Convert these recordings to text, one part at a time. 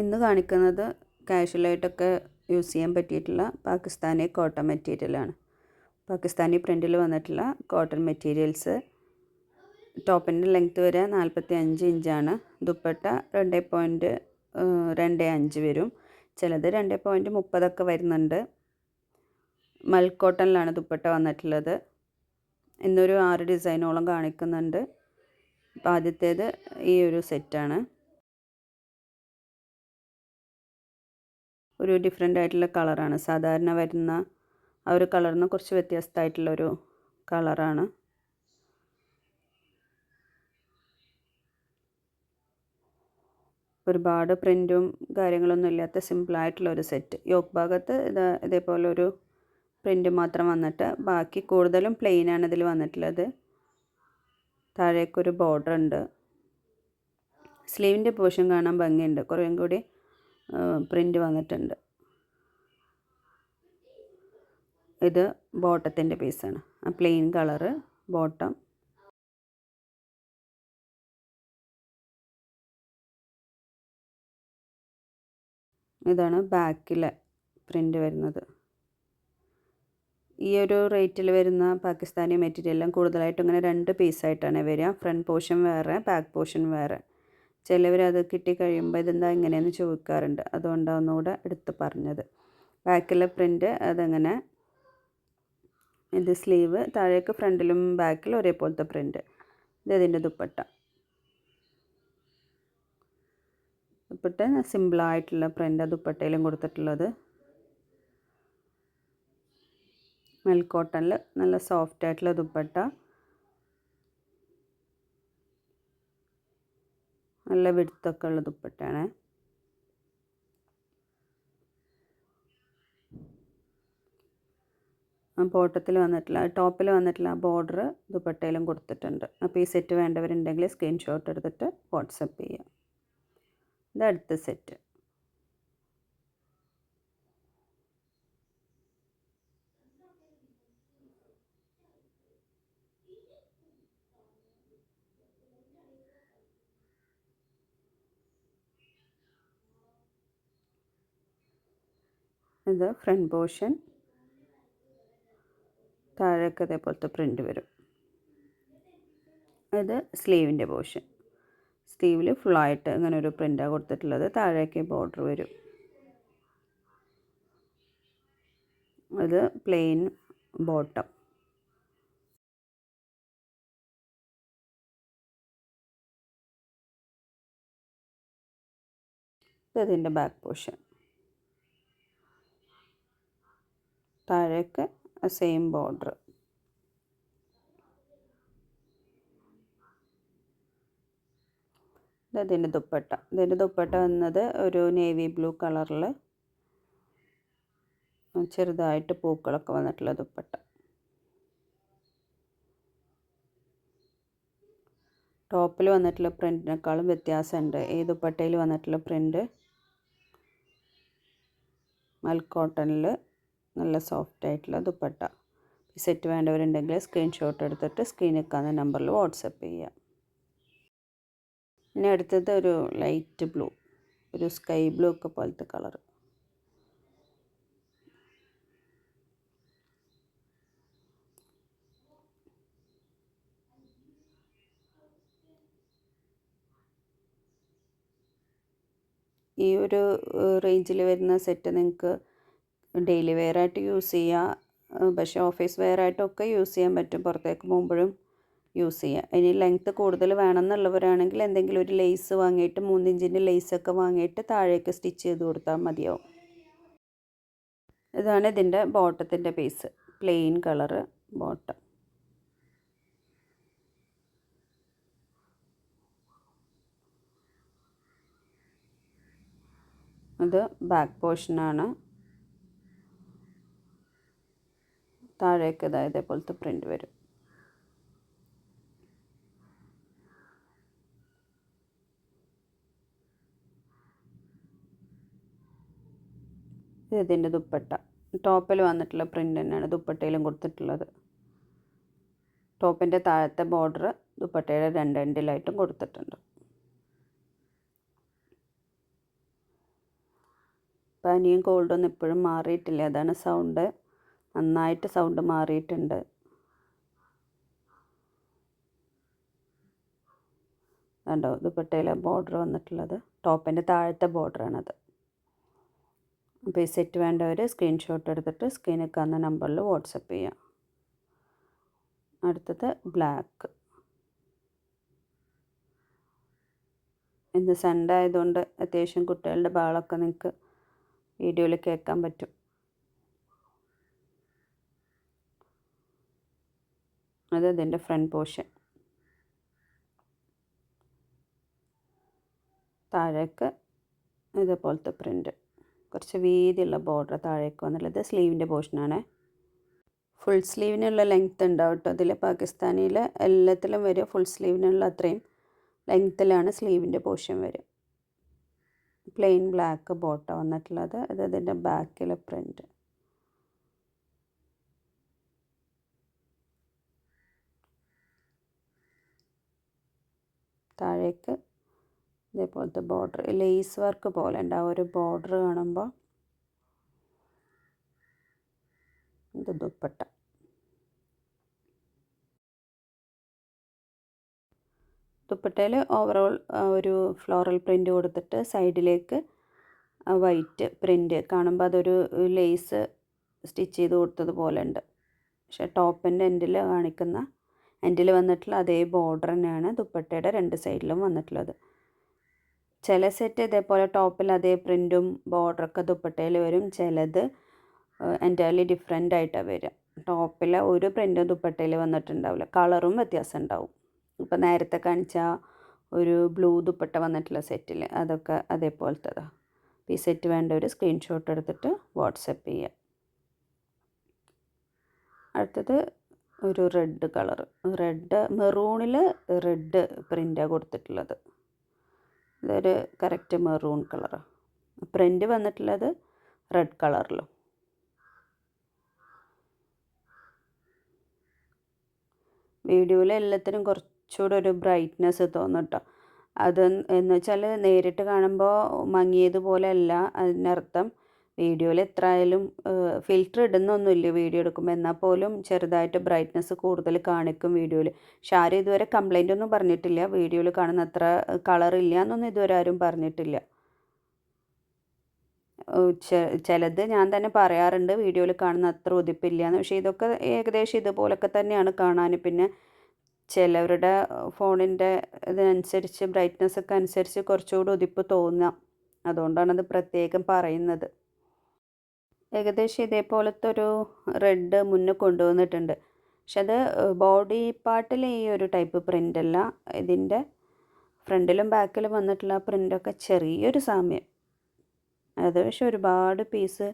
ഇന്ന് കാണിക്കുന്നത് കാഷ്വലായിട്ടൊക്കെ യൂസ് ചെയ്യാൻ പറ്റിയിട്ടുള്ള പാകിസ്ഥാനി കോട്ടൺ മെറ്റീരിയലാണ്. പാകിസ്ഥാനി പ്രിന്റിൽ വന്നിട്ടുള്ള കോട്ടൺ മെറ്റീരിയൽസ്. ടോപ്പിന്റെ ലെങ്ത്ത് വരെ നാൽപ്പത്തി അഞ്ച് ഇഞ്ചാണ്. ദുപ്പട്ട രണ്ട് പോയിന്റ് രണ്ട് അഞ്ച് വരും. ചിലത് രണ്ട് പോയിന്റ് മുപ്പതൊക്കെ വരുന്നുണ്ട്. കോട്ടണിലാണ് ദുപ്പട്ട വന്നിട്ടുള്ളത്. ഇന്നൊരു ആറ് ഡിസൈനോളം കാണിക്കുന്നുണ്ട്. അപ്പോൾ ആദ്യത്തേത് ഈ ഒരു സെറ്റാണ്. ഒരു ഡിഫറെന്റ് ആയിട്ടുള്ള കളറാണ് സാധാരണ വരുന്ന ആ ഒരു കളറിൽ നിന്ന് കുറച്ച് വ്യത്യസ്തമായിട്ടുള്ളൊരു കളറാണ് ഒരുപാട് പ്രിന്റും കാര്യങ്ങളൊന്നും ഇല്ലാത്ത സിമ്പിളായിട്ടുള്ള ഒരു സെറ്റ് യോക്ക് ഭാഗത്ത് ഇത് ഇതേപോലെ ഒരു പ്രിന്റ് മാത്രം വന്നിട്ട് ബാക്കി കൂടുതലും പ്ലെയിൻ ആണ് ഇതിൽ വന്നിട്ടുള്ളത്. താഴേക്കൊരു ബോർഡർ ഉണ്ട്. സ്ലീവിന്റെ പോർഷൻ കാണാൻ ഭംഗിയുണ്ട്. കുറേയും കൂടി പ്രിന്റ് വന്നിട്ടുണ്ട്. ഇത് ബോട്ടത്തിന്റെ പീസാണ്. ആ പ്ലെയിൻ കളറ് ബോട്ടം. ഇതാണ് ബാക്കിലെ പ്രിന്റ് വരുന്നത്. ഈ ഒരു റേറ്റിൽ വരുന്ന പാകിസ്ഥാനി മെറ്റീരിയലും കൂടുതലായിട്ടും ഇങ്ങനെ രണ്ട് പീസായിട്ടാണ് വരിക. ഫ്രണ്ട് പോർഷൻ വേറെ ബാക്ക് പോർഷൻ വേറെ. ചിലവർ അത് കിട്ടിക്കഴിയുമ്പോൾ ഇതെന്താ ഇങ്ങനെയെന്ന് ചോദിക്കാറുണ്ട്. അതുകൊണ്ടാണ് ഒന്നുകൂടെ എടുത്ത് പറഞ്ഞത്. ബാക്കിലെ പ്രിന്റ് അതങ്ങനെ? ഇത് സ്ലീവ് താഴേക്ക് ഫ്രണ്ടിലും ബാക്കിലും ഒരേപോലത്തെ പ്രിന്റ് ഇത് ഇതിന്റെ ദുപ്പട്ട. ദുപ്പട്ട സിമ്പിളായിട്ടുള്ള പ്രിന്റ് ദുപ്പട്ടയിലും കൊടുത്തിട്ടുള്ളത്. മെൽക്കോട്ടണിൽ നല്ല സോഫ്റ്റ് ആയിട്ടുള്ള ദുപ്പട്ട. നല്ല വിടുത്തൊക്കെ ഉള്ള ദുപ്പട്ടയാണ് ബോട്ടത്തിൽ വന്നിട്ടുള്ള ടോപ്പിൽ വന്നിട്ടുള്ള ബോർഡർ ദുപ്പട്ടയിലും കൊടുത്തിട്ടുണ്ട്. അപ്പോൾ ഈ സെറ്റ് വേണ്ടവരുണ്ടെങ്കിൽ സ്ക്രീൻഷോട്ട് എടുത്തിട്ട് വാട്സപ്പ് ചെയ്യാം. ഇത് അടുത്ത സെറ്റ്. ഇത് ഫ്രണ്ട് പോർഷൻ. താഴേക്ക് അതേപോലത്തെ പ്രിന്റ് വരും. ഇത് സ്ലീവിന്റെ പോർഷൻ. സ്ലീവിൽ ഫുള്ളായിട്ട് ഇങ്ങനെ ഒരു പ്രിന്റാണ് കൊടുത്തിട്ടുള്ളത്. താഴേക്ക് ബോർഡർ വരും. ഇത് പ്ലെയിൻ ബോട്ടം ഇതിന്റെ ബാക്ക് പോർഷൻ താഴേക്ക് സെയിം ബോർഡർ ഇതിന്റെ ദുപ്പട്ട. ഇതിന്റെ ദുപ്പട്ട വന്നത് ഒരു നേവി ബ്ലൂ കളറിൽ ചെറുതായിട്ട് പൂക്കളൊക്കെ വന്നിട്ടുള്ള ദുപ്പട്ട. ടോപ്പിൽ വന്നിട്ടുള്ള പ്രിന്റിനേക്കാളും വ്യത്യാസമുണ്ട്. ഈ ദുപ്പട്ടയിൽ വന്നിട്ടുള്ള പ്രിന്റ് മൽക്കോട്ടണിൽ നല്ല സോഫ്റ്റ് ആയിട്ടുള്ള ദുപ്പട്ട. ഈ സെറ്റ് വേണ്ടവരുണ്ടെങ്കിൽ സ്ക്രീൻഷോട്ട് എടുത്തിട്ട് സ്ക്രീനിൽ കാണുന്ന നമ്പറിൽ വാട്സപ്പ് ചെയ്യാം. ഇനി അടുത്തത് ഒരു ലൈറ്റ് ബ്ലൂ ഒരു സ്കൈ ബ്ലൂ ഒക്കെ പോലത്തെ കളർ ഈ ഒരു റേഞ്ചിൽ വരുന്ന സെറ്റ് നിങ്ങൾക്ക് ഡെയിലി വെയർ ആയിട്ട് യൂസ് ചെയ്യുക പക്ഷേ ഓഫീസ് വെയർ ആയിട്ടൊക്കെ യൂസ് ചെയ്യാൻ പറ്റും. പുറത്തേക്ക് പോകുമ്പോഴും യൂസ് ചെയ്യുക ഇനി ലെങ്ത്ത് കൂടുതൽ വേണമെന്നുള്ളവരാണെങ്കിൽ എന്തെങ്കിലും ഒരു ലെയ്സ് വാങ്ങിയിട്ട് മൂന്നിഞ്ചിന്റെ ലെയ്സൊക്കെ വാങ്ങിയിട്ട് താഴേക്ക് സ്റ്റിച്ച് ചെയ്ത് കൊടുത്താൽ മതിയാവും. ഇതാണ് ഇതിന്റെ ബോട്ടത്തിന്റെ പീസ്. Plain colour bottom. അത് ബാക്ക് പോർഷനാണ്. താഴേക്ക് ഇതാ ഇതേപോലത്തെ പ്രിന്റ് വരും. ഇതിന്റെ ദുപ്പട്ട. ടോപ്പിൽ വന്നിട്ടുള്ള പ്രിന്റ് തന്നെയാണ് ദുപ്പട്ടയിലും കൊടുത്തിട്ടുള്ളത്. ടോപ്പിന്റെ താഴത്തെ ബോർഡർ ദുപ്പട്ടയുടെ രണ്ട് എൻഡിലായിട്ടും കൊടുത്തിട്ടുണ്ട്. പനിയും കോൾഡൊന്നും ഇപ്പോഴും മാറിയിട്ടില്ല. അതാണ് സൗണ്ട് നന്നായിട്ട് സൗണ്ട് മാറിയിട്ടുണ്ട്. കണ്ടോ? ദുപ്പട്ടയിലെ ബോർഡർ വന്നിട്ടുള്ളത്. ടോപ്പിന്റെ താഴത്തെ ബോർഡറാണത് അപ്പോൾ ഈ സെറ്റ് വേണ്ടവർ സ്ക്രീൻഷോട്ട് എടുത്തിട്ട് സ്ക്രീനിൽ കാണുന്ന നമ്പറിൽ വാട്സപ്പ് ചെയ്യാം. അടുത്തത് ബ്ലാക്ക് ഇന്ന് സൺഡേ ആയതുകൊണ്ട് അത്യാവശ്യം കുട്ടികളുടെ ബാളൊക്കെ നിങ്ങൾക്ക് വീഡിയോയിൽ കേൾക്കാൻ പറ്റും. അത് ഇതിന്റെ ഫ്രണ്ട് പോർഷൻ. താഴേക്ക് ഇതേപോലത്തെ പ്രിന്റ്. കുറച്ച് വീതിയുള്ള ബോർഡർ താഴേക്ക് വന്നുള്ളത് സ്ലീവിന്റെ പോർഷനാണ്. ഫുൾ സ്ലീവിനുള്ള ലെങ്ത്ത് ഉണ്ടാവും കേട്ടോ? അതിൽ പാകിസ്ഥാനിയിൽ എല്ലാത്തിലും വരും ഫുൾ സ്ലീവിനുള്ള അത്രയും ലെങ്ത്തിലാണ് സ്ലീവിന്റെ പോർഷൻ വരും പ്ലെയിൻ ബ്ലാക്ക് ബോട്ട വന്നിട്ടുള്ളത്. അത് അതിന്റെ ബാക്കിലെ പ്രിന്റ്. താഴേക്ക് ഇതേപോലത്തെ ബോർഡർ ലേസ് വർക്ക് പോലെ ഉണ്ടാവും ഒരു ബോർഡർ കാണുമ്പോൾ ഇത് ദുപ്പട്ട. ദുപ്പട്ടയിൽ ഓവറോൾ ഒരു ഫ്ലോറൽ പ്രിന്റ് കൊടുത്തിട്ട് സൈഡിലേക്ക് വൈറ്റ് പ്രിന്റ് കാണുമ്പോൾ അതൊരു ലേസ് സ്റ്റിച്ച് ചെയ്ത് കൊടുത്തതുപോലെ ഉണ്ട്. പക്ഷേ ടോപ്പിന്റെ എൻഡിൽ കാണിക്കുന്ന എൻഡിൽ വന്നിട്ടുള്ള അതേ ബോർഡർ തന്നെയാണ് ദുപ്പട്ടയുടെ രണ്ട് സൈഡിലും വന്നിട്ടുള്ളത്. ചില സെറ്റ് ഇതേപോലെ ടോപ്പിൽ അതേ പ്രിന്റും ബോർഡറൊക്കെ ദുപ്പട്ടയിൽ വരും. ചിലത് എന്റയർലി ഡിഫറെന്റ് ആയിട്ടാണ് വരിക. ടോപ്പിൽ ഒരു പ്രിന്റും ദുപ്പട്ടയിൽ വന്നിട്ടുണ്ടാവില്ല. കളറും വ്യത്യാസം ഉണ്ടാവും. ഇപ്പോൾ നേരത്തെ കാണിച്ച ഒരു ബ്ലൂ ദുപ്പട്ട വന്നിട്ടുള്ള സെറ്റിൽ അതൊക്കെ അതേപോലത്തതാണ് ഈ സെറ്റ് വേണ്ട ഒരു സ്ക്രീൻഷോട്ട് എടുത്തിട്ട് വാട്സപ്പ് ചെയ്യുക അടുത്തത് ഒരു റെഡ് കളർ. റെഡ് മെറൂണിൽ റെഡ് പ്രിന്റാണ് കൊടുത്തിട്ടുള്ളത്. ഇതൊരു കറക്റ്റ് മെറൂൺ കളറാണ് പ്രിന്റ് വന്നിട്ടുള്ളത് റെഡ് കളറിലും. വീഡിയോയിൽ എല്ലാത്തിനും കുറച്ചുകൂടെ ഒരു ബ്രൈറ്റ്നെസ് തോന്നും കേട്ടോ അത് എന്ന് വെച്ചാൽ നേരിട്ട് കാണുമ്പോൾ മങ്ങിയതുപോലെ അല്ല അതിനർത്ഥം. വീഡിയോയിൽ എത്ര ആയാലും ഫിൽറ്റർ ഇടുന്നൊന്നുമില്ല വീഡിയോ എടുക്കുമ്പോൾ എന്നാൽ പോലും ചെറുതായിട്ട് ബ്രൈറ്റ്നസ് കൂടുതൽ കാണിക്കും വീഡിയോയിൽ. പക്ഷെ ആരും ഇതുവരെ കംപ്ലൈന്റ് ഒന്നും പറഞ്ഞിട്ടില്ല. വീഡിയോയിൽ കാണുന്ന അത്ര കളർ ഇല്ല എന്നൊന്നും ഇതുവരെ ആരും പറഞ്ഞിട്ടില്ല. ചിലത് ഞാൻ തന്നെ പറയാറുണ്ട്. വീഡിയോയിൽ കാണുന്ന അത്ര ഉതിപ്പില്ല എന്ന്. പക്ഷേ ഇതൊക്കെ ഏകദേശം ഇതുപോലൊക്കെ തന്നെയാണ് കാണാൻ. പിന്നെ ചിലവരുടെ ഫോണിന്റെ ഇതിനനുസരിച്ച് ബ്രൈറ്റ്നസ് ഒക്കെ അനുസരിച്ച് കുറച്ചുകൂടി ഉതിപ്പ് തോന്നാം. അതുകൊണ്ടാണത് പ്രത്യേകം പറയുന്നത്. ഏകദേശം ഇതേപോലത്തെ ഒരു റെഡ് മുന്നേ കൊണ്ടുവന്നിട്ടുണ്ട്. പക്ഷെ അത് ബോഡി പാർട്ടിൽ ഈ ഒരു ടൈപ്പ് പ്രിന്റ് അല്ല. ഇതിന്റെ ഫ്രണ്ടിലും ബാക്കിലും വന്നിട്ടുള്ള പ്രിന്റൊക്കെ ചെറിയൊരു സാമ്യം. അത് പക്ഷെ ഒരുപാട് പീസ്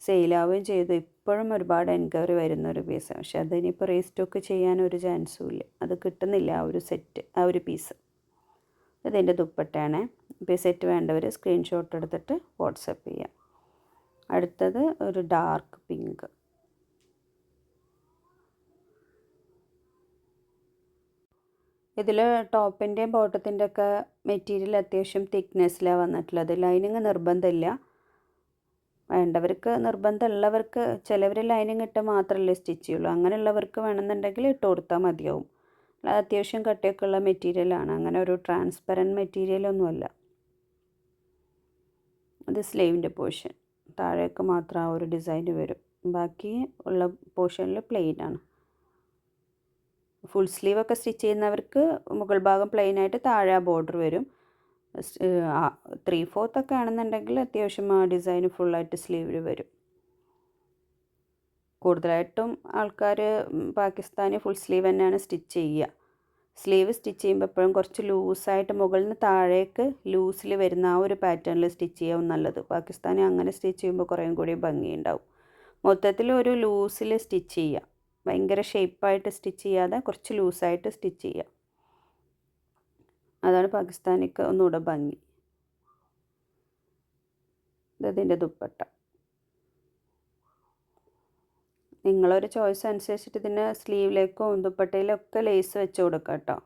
സെയിലാവുകയും ചെയ്തു. ഇപ്പോഴും ഒരുപാട് എൻക്വയറി വരുന്ന ഒരു പീസ്. പക്ഷെ അതിനിപ്പോൾ റീസ്റ്റോക്ക് ചെയ്യാൻ ഒരു ചാൻസും ഇല്ല. അത് കിട്ടുന്നില്ല ആ ഒരു സെറ്റ് ആ ഒരു പീസ്. ഇതിന്റെ ദുപ്പട്ടയാണ്. ഇപ്പോൾ സെറ്റ് വേണ്ടവർ സ്ക്രീൻഷോട്ട് എടുത്തിട്ട് വാട്സപ്പ് ചെയ്യാം. അടുത്തത് ഒരു ഡാർക്ക് പിങ്ക് ഇതിൽ ടോപ്പിന്റെയും ബോട്ടത്തിന്റെ ഒക്കെ മെറ്റീരിയൽ അത്യാവശ്യം തിക്നെസ്സിലാണ് വന്നിട്ടുള്ളത്. ലൈനിങ് നിർബന്ധമില്ല. വേണ്ടവർക്ക് നിർബന്ധമുള്ളവർക്ക് ചിലവർ ലൈനിങ് ഇട്ട് മാത്രമല്ലേ സ്റ്റിച്ച് ചെയ്യുള്ളൂ. അങ്ങനെയുള്ളവർക്ക് വേണമെന്നുണ്ടെങ്കിൽ ഇട്ട് കൊടുത്താൽ മതിയാവും. അത്യാവശ്യം കട്ടിയൊക്കെ ഉള്ള മെറ്റീരിയലാണ് അങ്ങനെ ഒരു ട്രാൻസ്പെറന്റ് മെറ്റീരിയലൊന്നുമല്ല അത് സ്ലീവിന്റെ പോർഷൻ താഴേക്ക് മാത്രം ആ ഒരു ഡിസൈൻ വരും. ബാക്കി ഉള്ള പോർഷനിൽ പ്ലെയിൻ ആണ്. ഫുൾ സ്ലീവ് ഒക്കെ സ്റ്റിച്ച് ചെയ്യുന്നവർക്ക് മുകൾ ഭാഗം പ്ലെയിൻ ആയിട്ട് താഴെ ആ ബോർഡർ വരും. ത്രീ ഫോർത്ത് ഒക്കെ ആണെന്നുണ്ടെങ്കിൽ അത്യാവശ്യം ആ ഡിസൈൻ ഫുള്ളായിട്ട് സ്ലീവിൽ വരും. കൂടുതലായിട്ടും ആൾക്കാർ പാകിസ്ഥാനി ഫുൾ സ്ലീവ് തന്നെയാണ് സ്റ്റിച്ച് ചെയ്യുക. സ്ലീവ് സ്റ്റിച്ച് ചെയ്യുമ്പോൾ എപ്പോഴും കുറച്ച് ലൂസായിട്ട് മുകളിൽ നിന്ന് താഴേക്ക് ലൂസിൽ വരുന്ന ആ ഒരു പാറ്റേണിൽ സ്റ്റിച്ച് ചെയ്യാവും നല്ലത്. പാകിസ്ഥാനി അങ്ങനെ സ്റ്റിച്ച് ചെയ്യുമ്പോൾ കുറേയും കൂടി ഭംഗിയുണ്ടാവും. മൊത്തത്തിൽ ഒരു ലൂസിൽ സ്റ്റിച്ച് ചെയ്യുക ഭയങ്കര ഷേപ്പായിട്ട് സ്റ്റിച്ച് ചെയ്യാതെ കുറച്ച് ലൂസായിട്ട് സ്റ്റിച്ച് ചെയ്യുക അതാണ് പാകിസ്ഥാനിക്ക് ഒന്നുകൂടെ ഭംഗി. ഇതതിന്റെ ദുപ്പട്ട. നിങ്ങളൊരു ചോയ്സ് അനുസരിച്ചിട്ട് ഇതിന് സ്ലീവിലേക്കും ദുപ്പട്ടയിലൊക്കെ ലേസ് വെച്ച് കൊടുക്കുക കേട്ടോ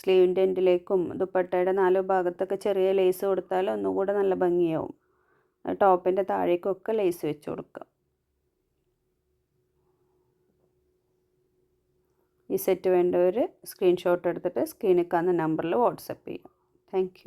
സ്ലീവിന്റെ എൻഡിലേക്കും ദുപ്പട്ടയുടെ നാല് ഭാഗത്തൊക്കെ ചെറിയ ലേസ് കൊടുത്താൽ ഒന്നുകൂടെ നല്ല ഭംഗിയാവും. ടോപ്പിന്റെ താഴേക്കൊക്കെ ലേസ് വെച്ച് കൊടുക്കുക ഈ സെറ്റ് വേണ്ടവർ സ്ക്രീൻഷോട്ട് എടുത്തിട്ട് സ്ക്രീനിൽ കാണുന്ന നമ്പറിൽ വാട്സപ്പ് ചെയ്യാം. താങ്ക്